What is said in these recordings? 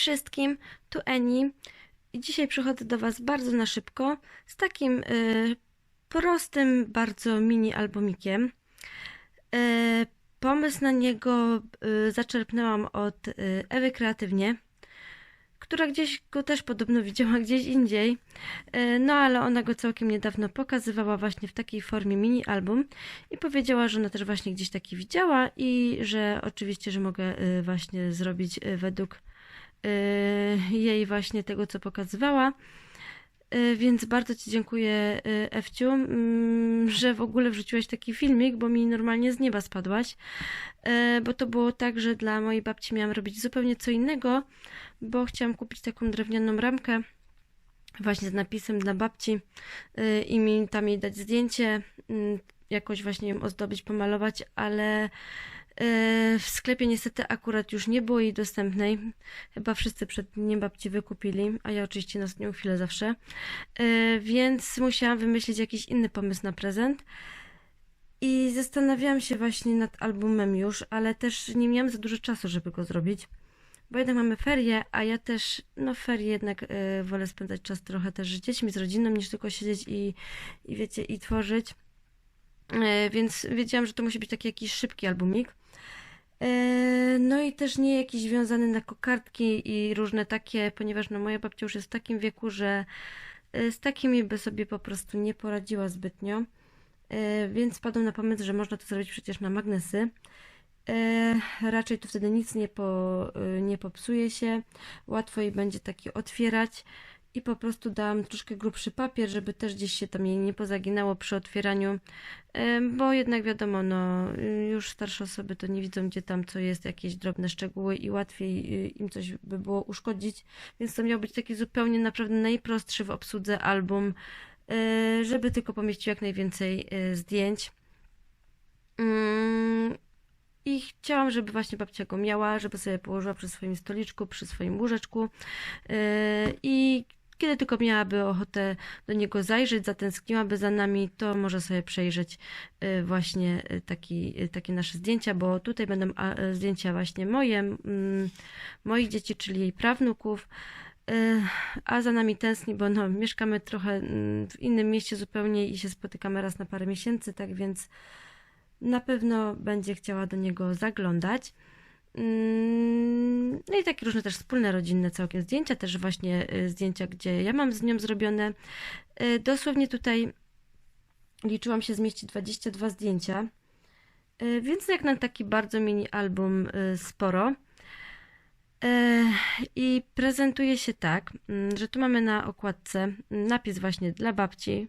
wszystkim, tu Eni dzisiaj przychodzę do Was bardzo na szybko z takim y, prostym, bardzo mini albumikiem. Y, pomysł na niego y, zaczerpnęłam od y, Ewy Kreatywnie, która gdzieś go też podobno widziała gdzieś indziej, y, no ale ona go całkiem niedawno pokazywała właśnie w takiej formie mini album i powiedziała, że ona też właśnie gdzieś taki widziała i że oczywiście, że mogę y, właśnie zrobić y, według jej właśnie tego, co pokazywała. Y, Więc bardzo Ci dziękuję, y, Ewciu, mm, że w ogóle wrzuciłaś taki filmik, bo mi normalnie z nieba spadłaś. Y, Bo to było tak, że dla mojej babci miałam robić zupełnie co innego, bo chciałam kupić taką drewnianą ramkę właśnie z napisem dla babci y, i mi tam jej dać zdjęcie, jakoś właśnie ją ozdobić, pomalować, ale y, w sklepie niestety akurat już nie było jej dostępnej. Chyba wszyscy przed dniem babci wykupili, a ja oczywiście na ostatnią chwilę zawsze. Y, Więc musiałam wymyślić jakiś inny pomysł na prezent. I zastanawiałam się właśnie nad albumem już, ale też nie miałam za dużo czasu, żeby go zrobić. Bo jednak mamy ferie, a ja też, no ferie jednak y, wolę spędzać czas trochę też z dziećmi, z rodziną, niż tylko siedzieć i, i wiecie, i tworzyć. Y, więc wiedziałam, że to musi być taki jakiś szybki albumik. Y, no i też nie jakiś związany na kokardki i różne takie, ponieważ no moja babcia już jest w takim wieku, że y, z takimi by sobie po prostu nie poradziła zbytnio. Więc padł na pomysł, że można to zrobić przecież na magnesy. E, raczej to wtedy nic nie, po, nie popsuje się, łatwo jej będzie taki otwierać i po prostu dałam troszkę grubszy papier, żeby też gdzieś się tam jej nie pozaginało przy otwieraniu, bo jednak wiadomo, no y, już starsze osoby to nie widzą gdzie tam co jest, jakieś drobne szczegóły i łatwiej y, im coś by było uszkodzić, więc to miał być taki zupełnie naprawdę najprostszy w obsłudze album, e, żeby tylko pomieścił jak najwięcej e, zdjęć. Mm, i chciałam, żeby właśnie babcia go miała, żeby sobie położyła przy swoim stoliczku, przy swoim łóżeczku. I kiedy tylko miałaby ochotę do niego zajrzeć, zatęskniłaby za nami, to może sobie przejrzeć yy, właśnie yy, taki, yy, takie nasze zdjęcia, bo tutaj będą zdjęcia właśnie moje, moich dzieci, czyli jej prawnuków. A za nami tęskni, bo no, mieszkamy trochę w innym mieście zupełnie i się spotykamy raz na parę miesięcy, tak więc na pewno będzie chciała do niego zaglądać. Mm, No i takie różne też wspólne rodzinne całkiem zdjęcia, też właśnie y, zdjęcia, gdzie ja mam z nią zrobione. Y, Dosłownie tutaj liczyłam się zmieścić 22 zdjęcia, Y, więc jak na taki bardzo mini album sporo. I prezentuje się tak, mm, że tu mamy na okładce napis właśnie dla babci,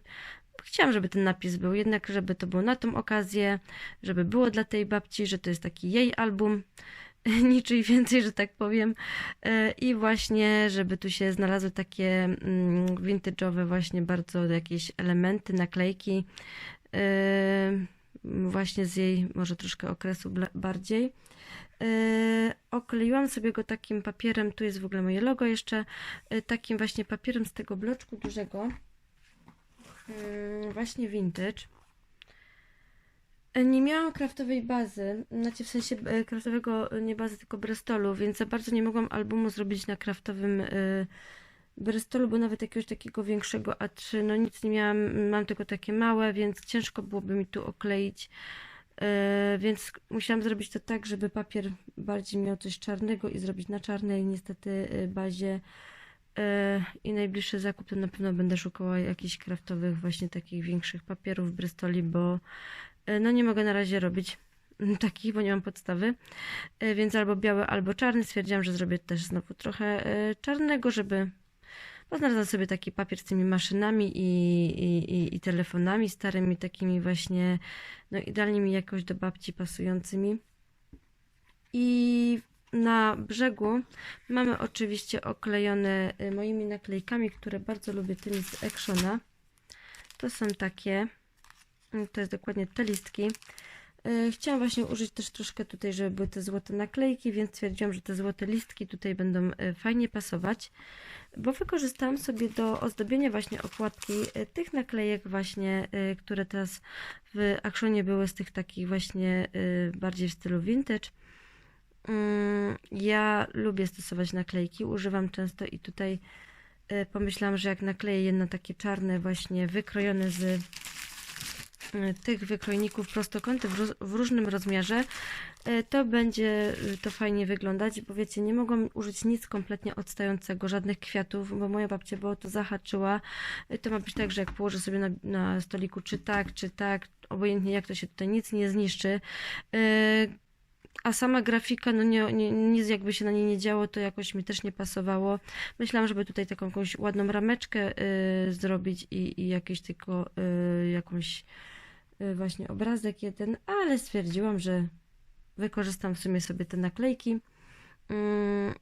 Chciałam, żeby ten napis był, jednak żeby to było na tą okazję, żeby było dla tej babci, że to jest taki jej album, niczym więcej, że tak powiem. E, I właśnie, żeby tu się znalazły takie mm, vintage'owe właśnie bardzo jakieś elementy, naklejki, e, właśnie z jej może troszkę okresu bardziej. E, Okleiłam sobie go takim papierem, tu jest w ogóle moje logo jeszcze, takim właśnie papierem z tego bloczku dużego. Właśnie vintage. Nie miałam kraftowej bazy, znaczy w sensie e, kraftowego e, nie bazy, tylko Bristolu, więc za bardzo nie mogłam albumu zrobić na kraftowym e, Bristolu, bo nawet jakiegoś takiego większego A3, no nic nie miałam, mam tylko takie małe, więc ciężko byłoby mi tu okleić. Więc musiałam zrobić to tak, żeby papier bardziej miał coś czarnego i zrobić na czarnej niestety bazie. I najbliższy zakup to na pewno będę szukała jakichś kraftowych, właśnie takich większych papierów Bristoli, bo no nie mogę na razie robić takich, bo nie mam podstawy. E, Więc albo biały, albo czarny. Stwierdziłam, że zrobię też znowu trochę e, czarnego, żeby. Bo znalazłam sobie taki papier z tymi maszynami i, i, i, telefonami starymi, takimi właśnie, no idealnie mi jakoś do babci pasującymi. I na brzegu mamy oczywiście oklejone moimi naklejkami, które bardzo lubię, tymi z Actiona. To są takie, to jest dokładnie te listki. Y, Chciałam właśnie użyć też troszkę tutaj, żeby były te złote naklejki, więc stwierdziłam, że te złote listki tutaj będą y, fajnie pasować, bo wykorzystałam sobie do ozdobienia właśnie okładki y, tych naklejek właśnie, które teraz w Actionie były z tych takich właśnie bardziej w stylu vintage. Mm, Ja lubię stosować naklejki, używam często i tutaj pomyślałam, że jak nakleję jedno takie czarne, właśnie wykrojone z tych wykrojników prostokąty w, róż- w różnym rozmiarze, y, to będzie y, to fajnie wyglądać, bo wiecie, nie mogłam użyć nic kompletnie odstającego, żadnych kwiatów, bo moja babcia było to zahaczyła. Y, To ma być tak, że jak położę sobie na, na stoliku czy tak, czy tak, obojętnie jak to się tutaj nic nie zniszczy. A sama grafika, no nie, nie, nic jakby się na niej nie działo, to jakoś mi też nie pasowało. Myślałam, żeby tutaj taką jakąś ładną rameczkę y, zrobić i, i jakieś tylko y, jakąś właśnie obrazek jeden, ale stwierdziłam, że wykorzystam w sumie sobie te naklejki mm,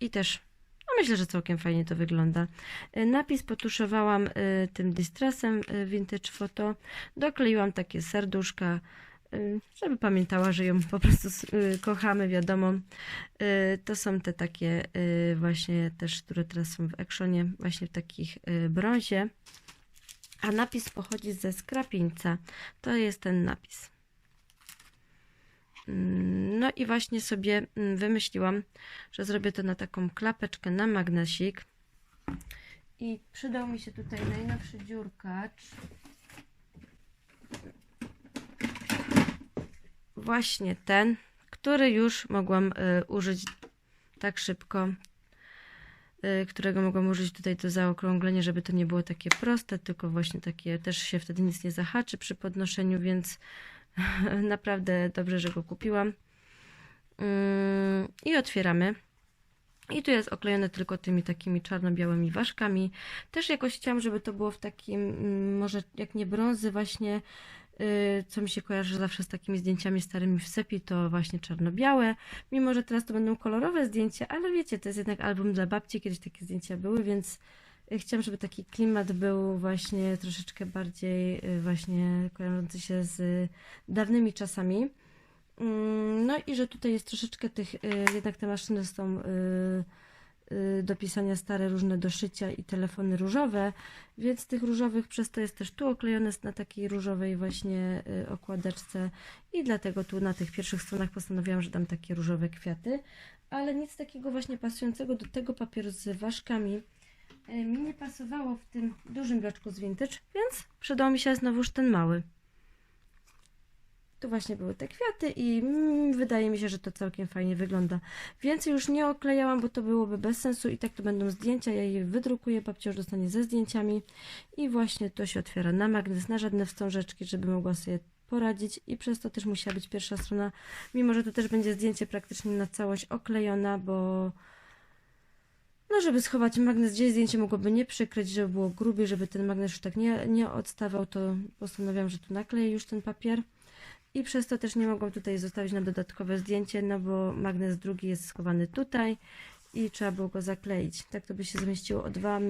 i też no myślę, że całkiem fajnie to wygląda. Y, Napis potuszowałam y, tym distressem y, Vintage Photo. Dokleiłam takie serduszka, y, żeby pamiętała, że ją po prostu y, kochamy, wiadomo. Y, To są te takie y, właśnie też, które teraz są w Actionie, właśnie w takich y, brązie. A napis pochodzi ze skrapińca. To jest ten napis. Mm, No i właśnie sobie mm, wymyśliłam, że zrobię to na taką klapeczkę na magnesik. I przydał mi się tutaj najnowszy dziurkacz. Właśnie ten, który już mogłam y, użyć tak szybko, którego mogłam użyć tutaj do zaokrąglenia, żeby to nie było takie proste, tylko właśnie takie, też się wtedy nic nie zahaczy przy podnoszeniu, więc naprawdę dobrze, że go kupiłam. Ym, I otwieramy. I tu jest oklejone tylko tymi takimi czarno-białymi ważkami. Też jakoś chciałam, żeby to było w takim, mm, może jak nie brązy, właśnie, y, co mi się kojarzy zawsze z takimi zdjęciami starymi w sepi, to właśnie czarno-białe. Mimo, że teraz to będą kolorowe zdjęcia, ale wiecie, to jest jednak album dla babci, kiedyś takie zdjęcia były, więc y, chciałam, żeby taki klimat był właśnie troszeczkę bardziej y, właśnie kojarzący się z y, dawnymi czasami. Mm, No i że tutaj jest troszeczkę tych, y, jednak te maszyny są y, y, do pisania stare, różne do szycia i telefony różowe, więc tych różowych przez to jest też tu oklejone na takiej różowej właśnie y, okładeczce i dlatego tu na tych pierwszych stronach postanowiłam, że dam takie różowe kwiaty, ale nic takiego właśnie pasującego do tego papieru z ważkami y, mi nie pasowało w tym dużym bloczku z vintage, więc przydał mi się znowuż ten mały. Tu właśnie były te kwiaty i mm, wydaje mi się, że to całkiem fajnie wygląda. Więcej już nie oklejałam, bo to byłoby bez sensu i tak to będą zdjęcia. Ja je wydrukuję, babcia już dostanie ze zdjęciami i właśnie to się otwiera na magnes, na żadne wstążeczki, żeby mogła sobie poradzić i przez to też musiała być pierwsza strona, mimo że to też będzie zdjęcie praktycznie na całość oklejona, bo no, żeby schować magnes, gdzieś zdjęcie mogłoby nie przykryć, żeby było grubiej, żeby ten magnes już tak nie, nie odstawał, to postanowiłam, że tu nakleję już ten papier. I przez to też nie mogłam tutaj zostawić na dodatkowe zdjęcie, no bo magnes drugi jest schowany tutaj i trzeba było go zakleić. Tak to by się zmieściło o dwa,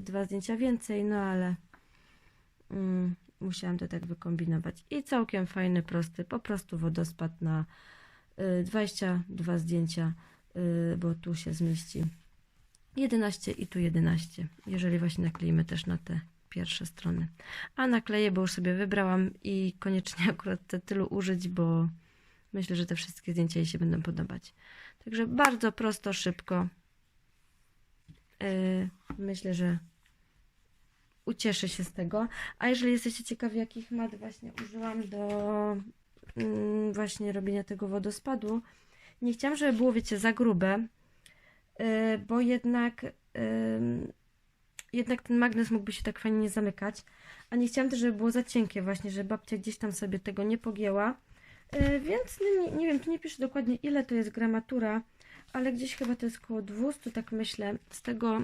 dwa zdjęcia więcej, no ale mm, musiałam to tak wykombinować. I całkiem fajny, prosty, po prostu wodospad na y, 22 zdjęcia, y, bo tu się zmieści 11 i tu 11, jeżeli właśnie nakleimy też na te pierwsze strony. A nakleję, bo już sobie wybrałam i koniecznie akurat te tylu użyć, bo myślę, że te wszystkie zdjęcia jej się będą podobać. Także bardzo prosto, szybko. Yy, myślę, że ucieszę się z tego. A jeżeli jesteście ciekawi, jakich mat właśnie użyłam do mm, właśnie robienia tego wodospadu, nie chciałam, żeby było, wiecie, za grube, yy, bo jednak yy, jednak ten magnes mógłby się tak fajnie nie zamykać, a nie chciałam też, żeby było za cienkie właśnie, że babcia gdzieś tam sobie tego nie pogięła, Yy, więc no, nie, nie wiem, tu nie pisze dokładnie ile to jest gramatura, ale gdzieś chyba to jest około 200, tak myślę, z tego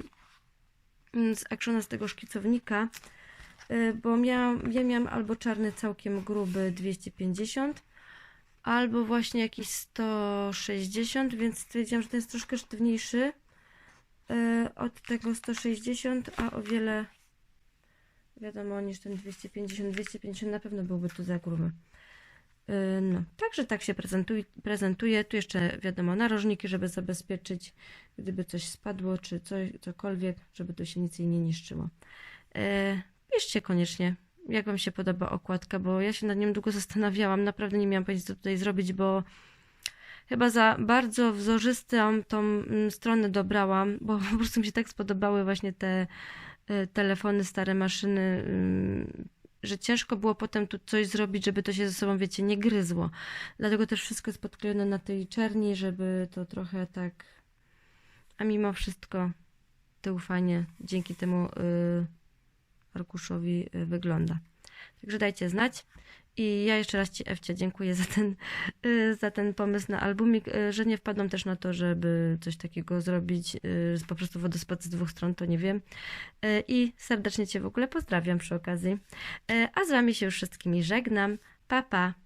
mm, z Actiona, z tego szkicownika, yy, bo miałam, ja miałam albo czarny całkiem gruby 250, albo właśnie jakiś 160, więc stwierdziłam, że ten jest troszkę sztywniejszy od tego 160, a o wiele wiadomo niż ten 250. 250 na pewno byłby tu za gruby. Yy, No, także tak się prezentuje, prezentuje. Tu jeszcze wiadomo narożniki, żeby zabezpieczyć, gdyby coś spadło, czy coś, cokolwiek, żeby tu się nic jej nie niszczyło. Piszcie koniecznie, jak Wam się podoba okładka, bo ja się nad nią długo zastanawiałam. Naprawdę nie miałam pojęcia, co tutaj zrobić, bo chyba za bardzo wzorzystą tą mm, stronę dobrałam, bo po prostu mi się tak spodobały właśnie te y, telefony, stare maszyny, ym, że ciężko było potem tu coś zrobić, żeby to się ze sobą, wiecie, nie gryzło. Dlatego też wszystko jest podklejone na tej czerni, żeby to trochę tak... A mimo wszystko tył fajnie dzięki temu y, arkuszowi y, wygląda. Także dajcie znać. I ja jeszcze raz Ci, Ewcia, dziękuję za ten, y, za ten pomysł na albumik, y, że nie wpadłam też na to, żeby coś takiego zrobić, y, po prostu wodospad z dwóch stron, to nie wiem. I serdecznie Cię w ogóle pozdrawiam przy okazji. A z Wami się już wszystkimi żegnam. Pa, pa!